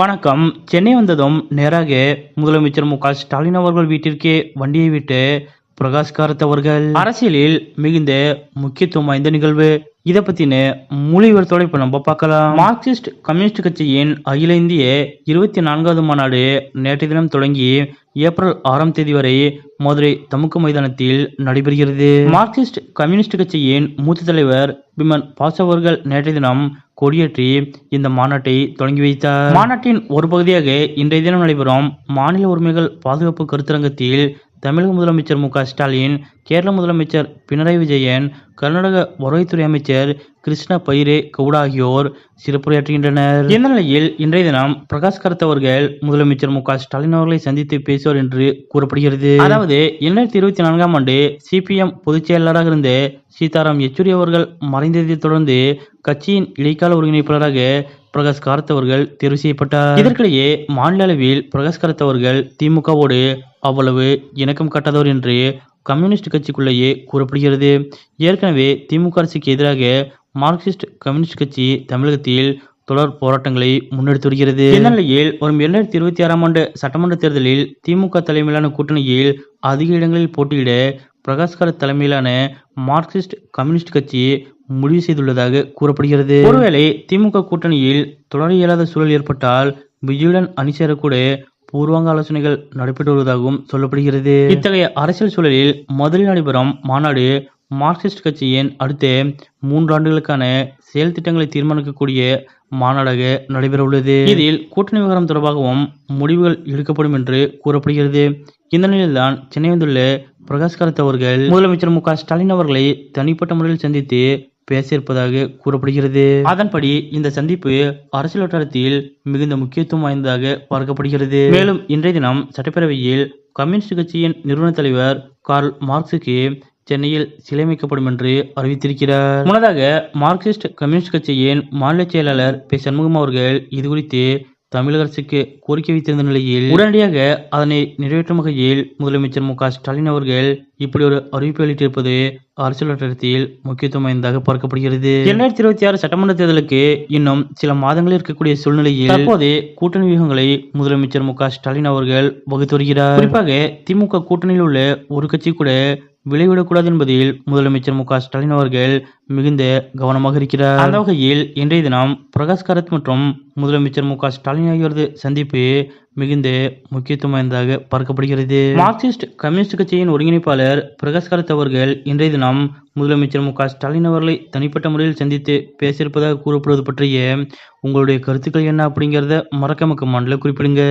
வணக்கம். சென்னை வந்ததும் நேராக முதலமைச்சர் மு க ஸ்டாலின் அவர்கள் வீட்டிற்கே வண்டியை விட்டு பிரகாஷ் காரத் அவர்கள். அரசியலில் மிகுந்த முக்கியத்துவம் வாய்ந்த நிகழ்வு. இதை பத்தின முழு விவரத்தோட இப்ப நம்ம பார்க்கலாம். மார்க்சிஸ்ட் கம்யூனிஸ்ட் கட்சியின் அகில இந்திய இருபத்தி நான்காவது மாநாடு நேற்றைய தினம் தொடங்கி ஏப்ரல் ஆறாம் தேதி வரை மதுரை தமுக்க மைதானத்தில் நடைபெறுகிறது. மார்க்சிஸ்ட் கம்யூனிஸ்ட் கட்சியின் மூத்த தலைவர் பிமன் பாஸ் அவர்கள் நேற்றைய தினம் கொடியேற்றி இந்த மாநாட்டை தொடங்கி வைத்தார். மாநாட்டின் ஒரு பகுதியாக இன்றைய தினம் நடைபெறும் மாநில உரிமைகள் பாதுகாப்பு கருத்தரங்கத்தில் தமிழக முதலமைச்சர் மு க ஸ்டாலின் கேரள முதலமைச்சர் பினராயி விஜயன் கர்நாடக வருவாய்த்துறை அமைச்சர் கிருஷ்ண பைரே கவுடா ஆகியோர் சிறப்புரையாற்றுகின்றனர். இந்த நிலையில் இன்றைய தினம் பிரகாஷ் கரத் அவர்கள் முதலமைச்சர் மு க ஸ்டாலின் அவர்களை சந்தித்து பேசுவார் என்று கூறப்படுகிறது. அதாவது இரண்டாயிரத்தி இருபத்தி நான்காம் ஆண்டு சிபிஎம் பொதுச் செயலாளராக இருந்த சீதாராம் யெச்சூரி அவர்கள் மறைந்ததைத் தொடர்ந்து கட்சியின் இடைக்கால ஒருங்கிணைப்பாளராக பிரகாஷ் காரத் அவர்கள் தேர்வு செய்யப்பட்டார். இதற்கிடையே மாநில அளவில் பிரகாஷ் காரத் அவர்கள் திமுகவோடு அவ்வளவு இணக்கம் காட்டாதவர் என்று கம்யூனிஸ்ட் கட்சிக்குள்ளேயே கூறப்படுகிறது. ஏற்கனவே திமுக அரசுக்கு எதிராக மார்க்சிஸ்ட் கம்யூனிஸ்ட் கட்சி தமிழகத்தில் தொடர் போராட்டங்களை முன்னெடுத்து வருகிறது. இந்நிலையில் வரும் இரண்டாயிரத்தி இருபத்தி ஆறாம் ஆண்டு சட்டமன்ற தேர்தலில் திமுக தலைமையிலான கூட்டணியில் அதிக இடங்களில் போட்டியிட பிரகாஷ்கர் தலைமையிலான மார்க்சிஸ்ட் கம்யூனிஸ்ட் கட்சி முடிவு செய்துள்ளதாக கூறப்படுகிறது. ஒருவேளை திமுக கூட்டணியில் தொடர இயலாத சூழல் ஏற்பட்டால் விஜயுடன் அணி சேரக்கூட பூர்வாங்க ஆலோசனைகள் நடைபெற்று வருவதாகவும் சொல்லப்படுகிறது. இத்தகைய அரசியல் சூழலில் மதுரை நடைபெறும் மாநாடு மார்க்சிஸ்ட் கட்சியின் அடுத்த மூன்றாண்டுகளுக்கான செயல் திட்டங்களை தீர்மானிக்கக்கூடிய மாநாடாக நடைபெறவுள்ளது. இதில் கூட்டணி விவகாரம் தொடர்பாகவும் முடிவுகள் எடுக்கப்படும் என்று கூறப்படுகிறது. இந்த நிலையில்தான் சென்னை வந்துள்ள பிரகாஷ் காரத் அவர்கள் முதலமைச்சர் மு ஸ்டாலின் அவர்களை தனிப்பட்ட முறையில் சந்தித்து பேசியிருப்பதாக கூறப்படுகிறது. அதன்படி இந்த சந்திப்பு அரசியல் வட்டாரத்தில் மிகுந்த முக்கியத்துவம் வாய்ந்ததாக பார்க்கப்படுகிறது. மேலும் இன்றைய தினம் சட்டப்பேரவையில் கம்யூனிஸ்ட் கட்சியின் நிறுவன தலைவர் கார்ல் மார்க்ஸுக்கு சென்னையில் சிலை அமைக்கப்படும் என்று அறிவித்திருக்கிறார். முன்னதாக மார்க்சிஸ்ட் கம்யூனிஸ்ட் கட்சியின் மாநில செயலாளர் பி. சண்முகம் அவர்கள் இது குறித்து தமிழக அரசுக்கு கோரிக்கை வைத்திருந்த நிலையில் உடனடியாக அதனை நிறைவேற்றும் வகையில் முதலமைச்சர் மு. ஸ்டாலின் அவர்கள் இப்படி ஒரு அறிவிப்பு வெளியிட்டிருப்பது அரசியல் வட்டாரத்தில் முக்கியத்துவம் வாய்ந்ததாக பார்க்கப்படுகிறது. இரண்டாயிரத்தி இருபத்தி ஆறு சட்டமன்ற தேர்தலுக்கு இன்னும் சில மாதங்களில் இருக்கக்கூடிய சூழ்நிலையில் தற்போது கூட்டணி வியூகங்களை முதலமைச்சர் மு. ஸ்டாலின் அவர்கள் வகுத்து வருகிறார். குறிப்பாக திமுக கூட்டணியில் உள்ள ஒரு கட்சி கூட விளைவிடக்கூடாது என்பதில் முதலமைச்சர் மு க ஸ்டாலின் அவர்கள் மிகுந்த கவனமாக இருக்கிறார். அந்த வகையில் இன்றைய தினம் பிரகாஷ் காரத் மற்றும் முதலமைச்சர் மு க ஸ்டாலின் ஆகியோரது சந்திப்பு மிகுந்த முக்கியத்துவம் வாய்ந்ததாக பார்க்கப்படுகிறது. மார்க்சிஸ்ட் கம்யூனிஸ்ட் கட்சியின் ஒருங்கிணைப்பாளர் பிரகாஷ் காரத் அவர்கள் இன்றைய தினம் முதலமைச்சர் மு க ஸ்டாலின் அவர்களை தனிப்பட்ட முறையில் சந்தித்து பேசியிருப்பதாக கூறப்படுவது பற்றிய உங்களுடைய கருத்துக்கள் என்ன அப்படிங்கிறத மறக்காம கமெண்ட்ல குறிப்பிடுங்க.